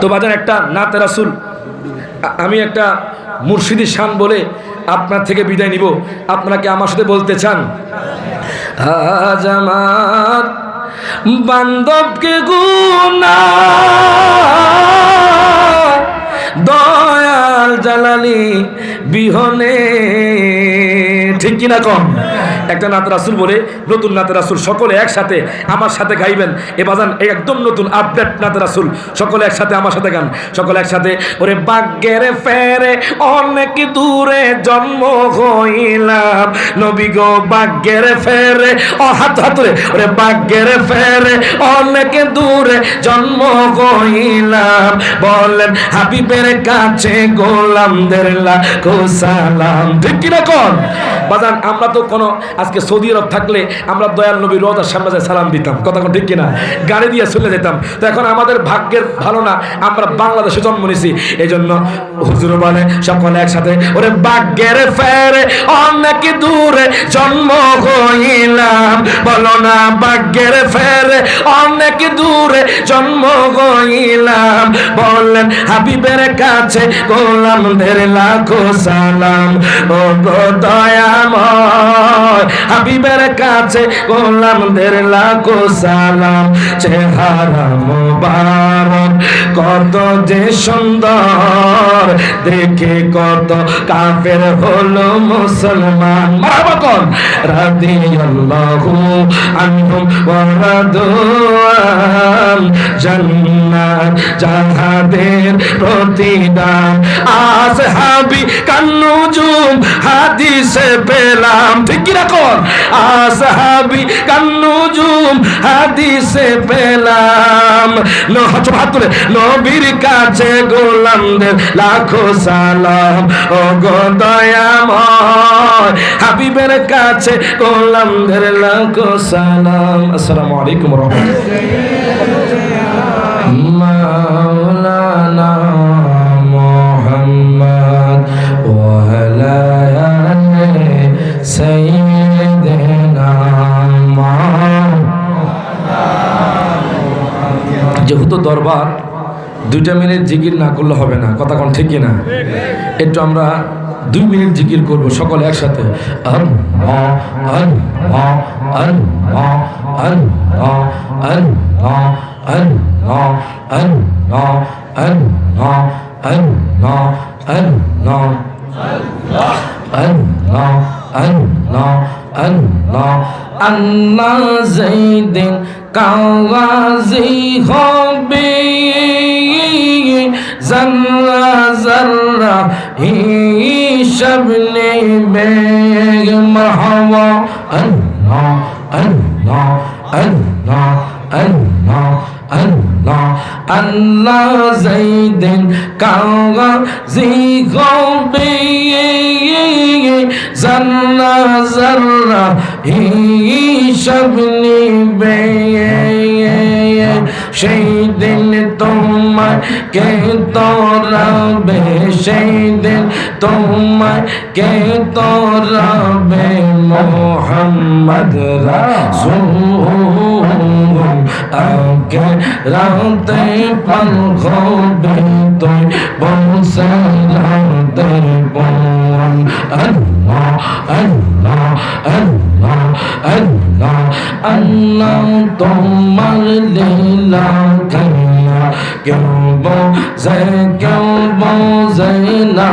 তো বাজার একটা নাতে রাসুল। আমি একটা মুর্শিদি শান বলে আপনার থেকে বিদায় নিব। আপনারা কি আমার সাথে বলতে চান? বান্ধবকে গুনা দয়াল জালালি বিহনে। ঠিক কিনা কম একটা নাত রাসুল বলে, নতুন নাতে রাসুল, সকলে একসাথে আমার সাথে গাইবেন। এ বাজান একদম নতুন আপডেট নাতে রাসুল। সকলে একসাথে আমার সাথে গান। সকলে একসাথে, ওরে বাগ্যের ফেরে অনেক দূরে জন্ম হইলাম। নবী গো, বাগ্যের ফেরে, ও হাত হাতুরে ওরে বাগ্যের ফেরে অনেক দূরে জন্ম হইলাম। বলেন, হাবিবের কাছে গোলামদের লাখো সালাম। ঠিক কিনা কর বাজান, আমরা তো কোনো আজকে সৌদি আরব থাকলে আমরা দয়াল নবী রোজার সামনে যায় সালাম দিতাম। কথা ঠিক কিনা? গাড়ি দিয়ে চলে যেতাম। তো এখন আমাদের ভাগ্যের ভালো না, আমরা বাংলাদেশে জন্ম নিছি। এই জন্য হুজুর বলে, সকলে একসাথে, ওরে ভাগ্যের ফেরে অনেক দূরে জন্ম হইলাম। বলো না, ভাগ্যের ফেরে অনেক দূরে জন্ম হইলাম। বললেন হাবিবের কাছে গোলামদের লাখো সালাম। ও গো দয়াময় হাবিবের কাছে গোলামদের লাখো সালাম। চেহারা মোবারক, কত যে সুন্দর। দেখে কত কাফের হলো মুসলমান। মারবা কোন রাদিয়াল্লাহু আনহুম ওয়া রাদওয়ান। জান্নাত জাহাদের প্রতিদান। আসহাবি কান্নুজুম হাদিসে পেলাম। ঠিক কি? রাখুন আসহাবি কান্নুজুম, হাদিসে পেলাম। নবীর কাছে গোলামদের লাখো সালাম। ও গো দয়াময়, হাবিবের কাছে গোলামদের লাখো সালাম। আসসালামু আলাইকুম মোহাম্মদ দরবার দুইটা মিনিট জিকির না করলে হবে না কথা কোন ঠিক না একটু আমরা দুই মিনিট জিকির করব সকলে একসাথে আল্লাহ আল্লাহ আল্লাহ আল্লাহ কাওয়াজি হবে জর্রা জর্রা হিসাব নেবে মরহাবা আল্লাহ আল্লাহ আল্লাহ আল্লাহ আল্লাহ আল্লাহ জাইদিন কাওয়াজি হবে জর্রা জর্রা হিসাব নিবে সেই দিন তোমার কে তোরাবে সেই দিন তোমার কে তোরাবে মোহাম্মদ রাসূল। আগে রাতে পাল হবে তুই বংশে কেউ বোঝে না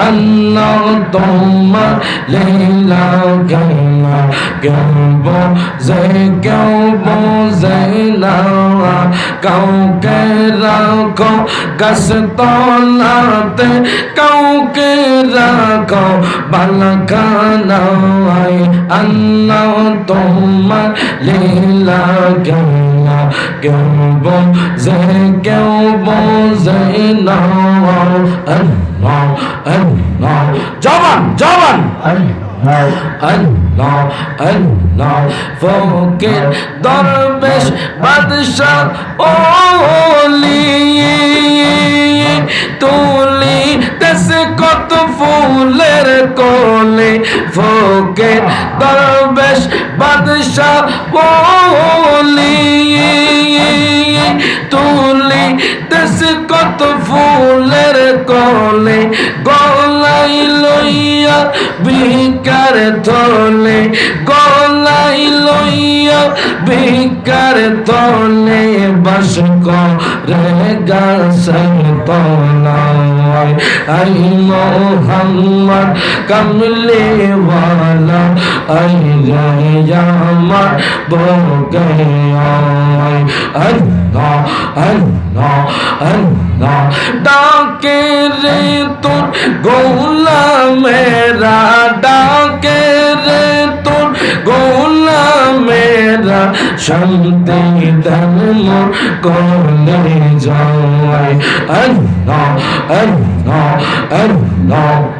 আল্লাহ তোমার লীলা খেলা কেউ বোঝে কেউ বোঝে না কাউকে রাখো গাছ তলাতে কাউকে রাখো বালখানায় আল্লাহ তোমার লীলা খেলা কেউ বোঝে কেউ বোঝে না আল্লাহ আল্লাহ জবান জবান আল্লাহ আল্লাহ ফকির দরবেশ বাদশাহ ওলি তুলি দেশে কত ফুলের কোলে ফকির দরবেশ বাদশাহ ওলি তুলি, দেশে কত ফুলের কলে গলাই লইয়া ভিকার থলে গলাই লইয়া ভিকার থলে বাস করে গাছের তলায়। আই মোহাম্মদ কমলে वाला আই রে আমার বগে আয় আল্লাহ আল্লাহ আল্লাহ ডাকে রে তোর গৌলা মেরা ডাকে রে তোর গৌলা মেরা শান্তি ধন মোর কোলে যায় আল্লাহ আল্লাহ আল্লাহ।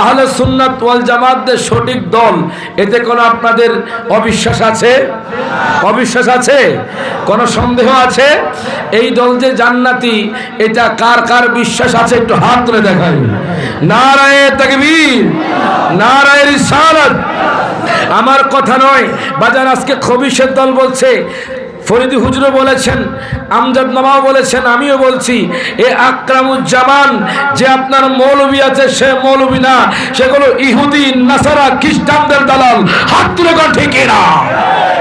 আহলে সুন্নাত ওয়াল জামাতদের সঠিক দল, এতে কোনো আপনাদের অবিশ্বাস আছে? অবিশ্বাস আছে? কোনো সন্দেহ আছে? এই দল যে জান্নাতি, এটা কার কার বিশ্বাস আছে? একটু হাত তুলে দেখাই। নারায়ে তাকবীর, নারায়ে রিসালাত। আমার কথা নয় বাজার আজকে খবিসের দল বলছে ফরিদি হুজুরও বলেছেন, আমজাদ নামাও বলেছেন, আমিও বলছি, এ আকরামুজ্জামান যে আপনার মৌলবী আছে, সে মৌলবী না সেগুলো ইহুদি, নাসারা, খ্রিস্টানদের দালাল, হাত তুলে কর ঠিক না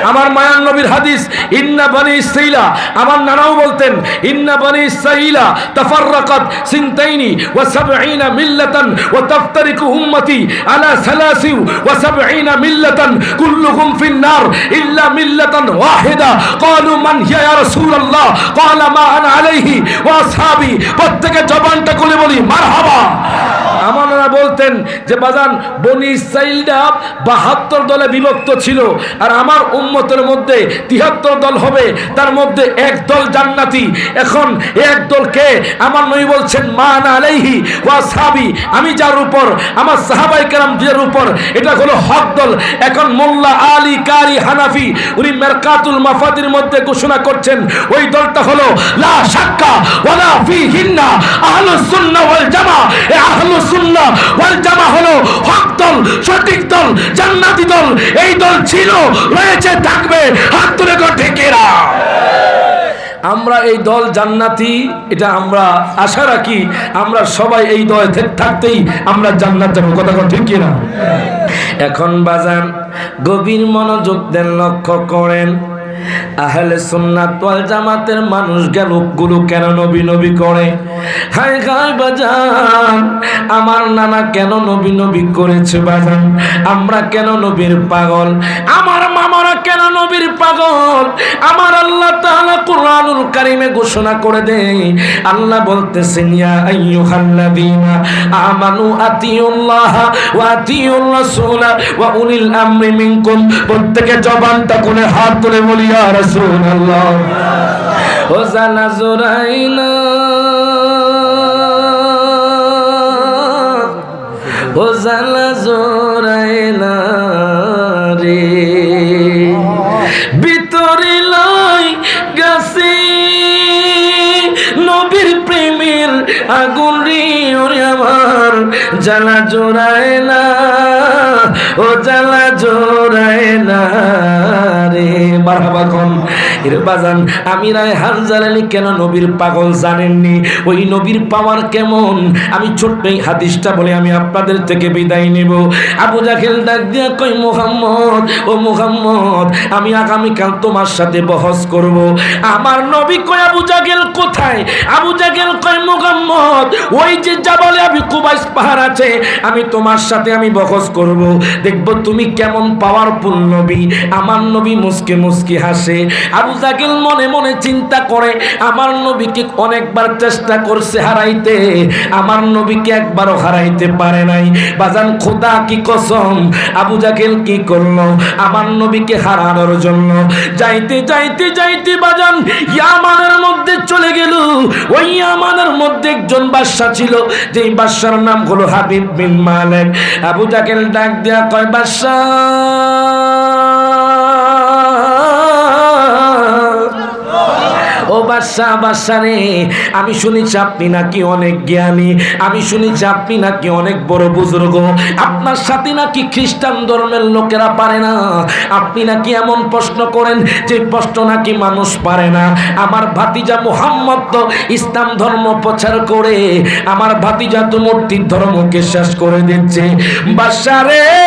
আমার মায়ান নবীর হাদিস, ইন্না বানি ইসরাইলা, আমার নানাও বলতেন, ইন্না বানি ইসরাইলা তাফাররাকাত সিনতাইনি ওয়া সাবঈনা মিল্লাতান ওয়া তাফতারিকু উম্মতি আলা সালাসি ওয়া সাবঈনা মিল্লাতান কুল্লুহুম ফিন নার ইল্লা মিল্লাতান ওয়াহিদা। قالوا من هي يا رسول الله قال ما انا عليه واصحابي প্রত্যেকে জবানটা খুলে বলি বলতেন যে, বাজান, বনি ইসরাইলরা বাহাত্তর দলে বিভক্ত ছিল আর আমার উম্মতের মধ্যে তিহাত্তর দল হবে, তার মধ্যে এক দল জান্নাতি। এখন এক দলকে আমার নই বলছেন মা না আলাইহি ওয়া সাহাবি আমি যার উপর, আমার সাহাবাই কেরাম যার উপর, এটা হলো হক দল। এখন মোল্লা আলী কারি হানাফি, উনি মেরকাতুল মাফাতির মধ্যে ঘোষণা করছেন, ওই দলটা হলো লা শাক্কা ওয়ালা ফিহিন্না হক সঠিক জান্নাতি দল। এই দল ছিল, রয়েছে হাত আমরা এই দল জান্নাতি, এটা আমরা আশা রাখি, আমরা সবাই এই দল থাকতেই আমরা জান্নাত যাব। কথা কথা ঠিক কিনা? এখন বাজান, গভীর মনোযোগ দেন, লক্ষ্য করেন। আহলে সুন্নাত ওয়াল জামাতের মানুষগুলো কেন নবী নবী করে? হাই হাই বাজান, আমার নানা কেন নবী নবী করেছে বাজান? আমরা কেন নবীর পাগল? আমার মামারা কেন নবীর পাগল? আমার আল্লাহ তাআলা কুরআনুল কারীমে ঘোষণা করে দেয়, আল্লাহ বলতেছেন, ইয়া আইয়ুহাল্লাযীনা আমানু আতিউল্লাহ ওয়া আতিউর রাসূলা ওয়া উলিল আমরি মিনকুম। প্রত্যেকে জবানটা কোলে হাত তুলে বলি ইয়া রাসূলুল্লাহ। ও জানা জোরাইনা ও জানা জোরাইনা রে। ভিতরে লাই গাছে। নবীর প্রেমের আগুন রে ওরে আমার। জ্বালা জোড়ায় না ও মারহাবা বাজান আমি রায় কেন নবীর পাগল জানেননি? ওই নবীর পাওয়ার কেমন? আমি হাদিসটা বলে আমি আপনাদের থেকে বিদায় নেব। আবু ডাক দিয়া কই মোহাম্মদ, ও মোহাম্মদ, আমি আগামীকাল তোমার সাথে বহস করব। আমার নবী কয়, আবু জাগেল কোথায়? আবু জাগেল কয়, মোহাম্মদ, ওই যে জাবালে আমি কুবাইস পাহাড় আছে, আমি তোমার সাথে আমি বহস করব। দেখব তুমি কেমন পাওয়ারফুল নবী। আমার নবী মুসকে মুসকে হাসে। আবু জাগেল মনে মনে চিন্তা করে, আমার নবীকে অনেকবার চেষ্টা করছে হারাইতে। আমার নবীকে একবারও হারাইতে পারে নাই। বাজান, খোদা কি কসম? আবু জাগেল কি করল? আমার নবীকে হারানোর জন্য যাইতে যাইতে যাইতে বাজান, ইয়ামানের মধ্যে চলে গেল। ওই ইয়ামানের মধ্যে একজন বাদশা ছিল, যেই বাদশার নাম হলো হাবিব বিন মালেক। আবু জাগেল ডাক দিয়া কয় বাদশা বাদশা বাদশা রে। আমি শুনেছি আপনি নাকি অনেক জ্ঞানী। আমি শুনেছি আপনি নাকি অনেক বড় বুজুর্গ। আপনার সাথে নাকি খ্রিস্টান ধর্মের লোকেরা পারে না। আপনি নাকি এমন প্রশ্ন করেন যে প্রশ্ন নাকি মানুষ পারে না। আমার ভাতিজা মোহাম্মদ তো ইসলাম ধর্ম প্রচার করে। আমার ভাতিজা তো মূর্তির ধর্মকে শেষ করে দিচ্ছে। বাদশা রে।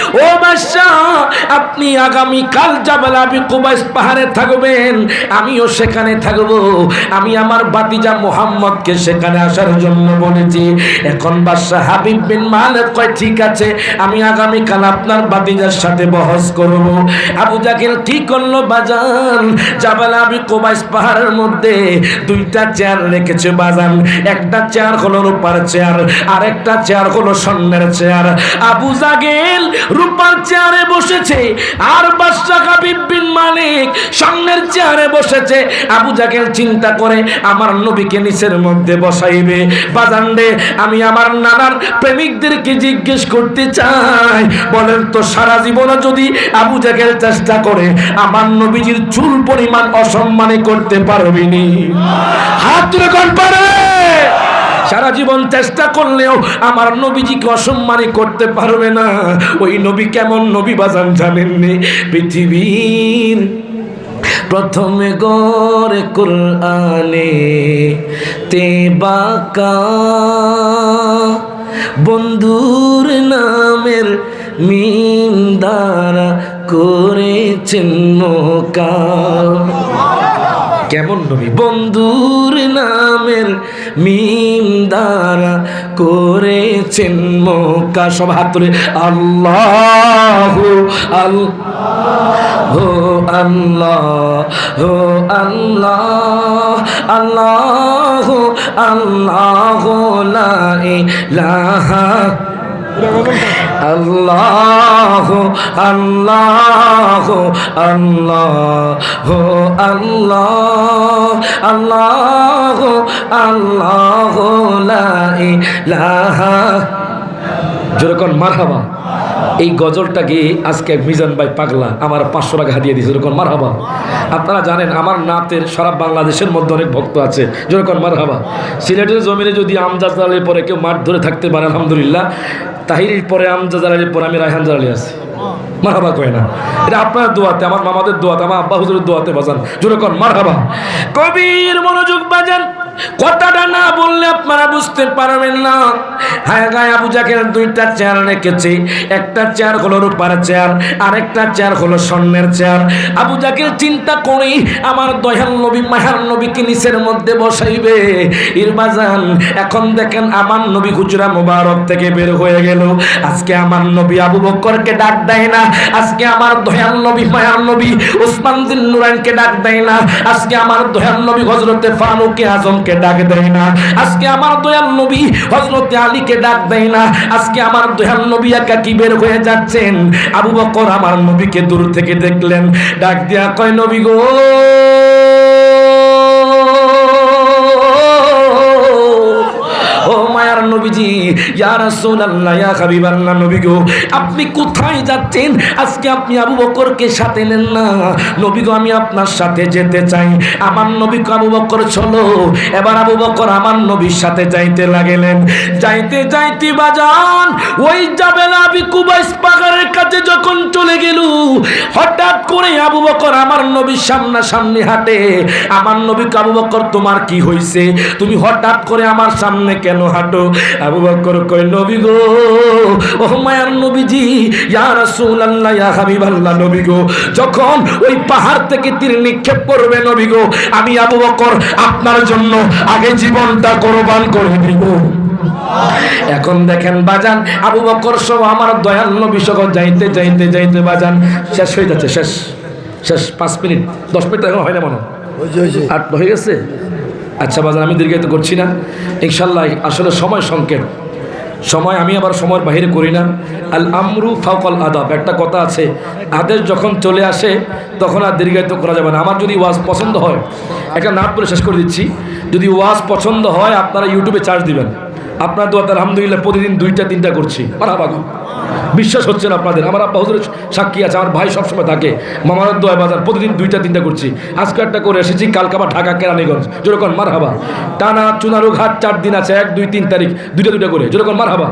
ও বাদশা আপনি আগামী কাল যাবেন, আমি কুবাইস পাহাড়ে থাকবেন, আমিও সেখানে থাকব। আমি আমার বাতিজা মোহাম্মদকে সেখানে আসার জন্য বলেছি। এখন বাদশাহ হাবিব বিন মালিক কয়, ঠিক আছে, আমি আগামী কাল আপনার বাতিজার সাথে বহস করব। আবু জাকির, ঠিক করল বাজান। জাবাল আবি কুবাইস পাহাড়ের মধ্যে। দুইটা চেয়ার রেখেছে বাজান। একটা চেয়ার হলো রূপার চেয়ার আর একটা চেয়ার হলো স্বর্ণের চেয়ার। আবু জাগেল রূপার চেয়ারে বসেছে। আর বাদশাহ হাবিব বিন মালিক স্বর্ণের চেয়ারে বসেছে। আবু জাগেল চিন্তা করে আমার নবীকে নিচের মধ্যে বসাইবে। বাজান রে আমি আমার নানার প্রেমিকদেরকে জিজ্ঞেস করতে চাই। বলেন তো, সারা জীবনে যদি আবু জাগেল চেষ্টা করে, আমার নবীজির চুল পরিমাণ অসম্মানে করতে পারবিনি হাত তুলে পারে। সারা জীবন চেষ্টা করলেও আমার নবীজিকে অসম্মানী করতে পারবে না। ওই নবী কেমন নবী বাজান জানেননি পৃথিবীর প্রথমে গড়ে কোরআনে তে বাকা বন্ধুর নামের মিম দ্বারা করেছেন মোকা কেমন নবী? বন্ধুর নামের মিম দ্বারা করেছেন মোকা সব হাত তুলে, আল্লাহ আল্লাহ হো আল্লাহ হো আল্লাহ আল্লাহ আল্লাহ লা ইলাহা আল্লাহ আল্লাহ আল্লাহ আল্লাহ আল্লাহ আল্লাহ, লা ইলাহা। যেরকম মারহাবা। এই গজলটা গিয়ে আজকে মিজান ভাই পাগলা? আমার পাঁচশো টাকা হাতিয়ে দিয়েছে যেরকম মারহাবা। আপনারা জানেন, আমার নাতের সারা বাংলাদেশের মধ্যে অনেক ভক্ত আছে। যেরকম মারহাবা। সিলেটের জমিনে যদি আলীর পরে কেউ মাঠ ধরে থাকতে পারে, আলহামদুলিল্লাহ। তাহিরির পরে আমজা জালালির পরে আমি রায়হান জালালি আছি। মারহাবা কয় না। এটা আপনার দোয়াতে, আমার মামাদের দোয়াতে, আমার আব্বা হুজুরের দোয়াতে বাজান। জোরে কন, মারহাবা। কবির মনোযোগ বাজান। কথাটা না বললে আপনারা বুঝতে পারবেন না। হ্যাঁ গায়ে আবু জাকের দুইটা চেয়ার রেখেছে। একটা চেয়ার হলো রূপার চেয়ার, আরেকটা চেয়ার হলো স্বর্ণের চেয়ার। আবু জাকের চিন্তা করি আমার দয়াল নবী মাহার নবীকে নিচের মধ্যে বসাইবে। ইরবাজান এখন দেখেন আমার নবী হুজরা মোবারক থেকে বের হয়ে গেল। আজকে আমার নবী আবু বক্করকে ডাক দেয় না। আজকে আমার দয়াল নবী, মায়ার নবী ওসমান দিন নুরাইনকে ডাক দেয় না। আজকে আমার দয়াল নবী হজরতে ফারুকে আজমকে ডাক দেয় না। আজকে আমার দয়াল নবী হজরতে আলীকে ডাক দেয় না। আজকে আমার দয়াল নবী একা কি বের হয়ে যাচ্ছেন? আবু বকর আমার নবীকে দূর থেকে দেখলেন। ডাক দিয়া কয়, নবী গো। নবীজি, ইয়া রাসূলুল্লাহ, ইয়া হাবিবাল্লাহ নবী গো আপনি কোথায় যাচ্ছেন? আজকে আপনি আবু বকরকে সাথে নেন না। নবী গো আমি আপনার সাথে যেতে চাই। আমার নবী আবু বকর চলো। এবার আবু বকর আমার নবীর সাথে যাইতে লাগলেন। যাইতে যাইতে বাজান, ওই যাবেন আবি কুবাইস পাহাড়ের কাছে যখন চলে গেল, হঠাৎ করে আবু বকর আমার নবীর সামনা সামনে হাঁটে। আমার নবী আবু বকর, তোমার কি হইছে? তুমি হঠাৎ করে আমার সামনে কেন হাঁটো? আবু বকর কই নবী গো ও মায়ার নবীজি ইয়া রাসূলুল্লাহ ইয়া হাবিবাল্লাহ নবী গো যখন ওই পাহাড় থেকে তীর নিক্ষেপ করবে নবী গো আমি আবু বকর আপনার জন্য আগে জীবনটা কোরবান করে দিব। এখন দেখেন বাজান আবু বকর সহ আমার দয়াল নবী সহ যাইতে যাইতে যাইতে বাজান শেষ হয়ে যাচ্ছে শেষ শেষ পাঁচ মিনিট দশ মিনিট এখন হয় না মনে হয়? আট হয়ে গেছে? আচ্ছা বাজার, আমি দীর্ঘায়িত করছি না। ইনশাল্লাহ আসলে সময় সংকেত। সময় আমি আবার সময়ের বাহিরে করি না। আল আমরু ফাউকল আদাব, একটা কথা আছে, আদেশ যখন চলে আসে, তখন আর দীর্ঘায়িত করা যাবে না। আমার যদি ওয়াজ পছন্দ হয়, একটা নাট বলে শেষ করে দিচ্ছি, যদি ওয়াজ পছন্দ হয়, আপনারা ইউটিউবে চার্জ দিবেন। আপনার দোয়াতে আলহামদুলিল্লাহ প্রতিদিন দুইটা, তিনটা করছি। মারাবাগো বিশ্বাস হচ্ছে না আপনাদের। আমার আব্বা হুজুরের সাক্ষী আছে, আমার ভাই সবসময় থাকে। মামার দোয়া বাজার, প্রতিদিন দুইটা, তিনটা করছি। আজকে একটা করে এসেছি, কালকে আবার ঢাকা, কেরানীগঞ্জ। যেরকম মার হাবা টানা চুনারু ঘাট চার দিন আছে, এক, দুই, তিন তারিখ। দুইটা দুইটা করে। যেরকম মার হাবা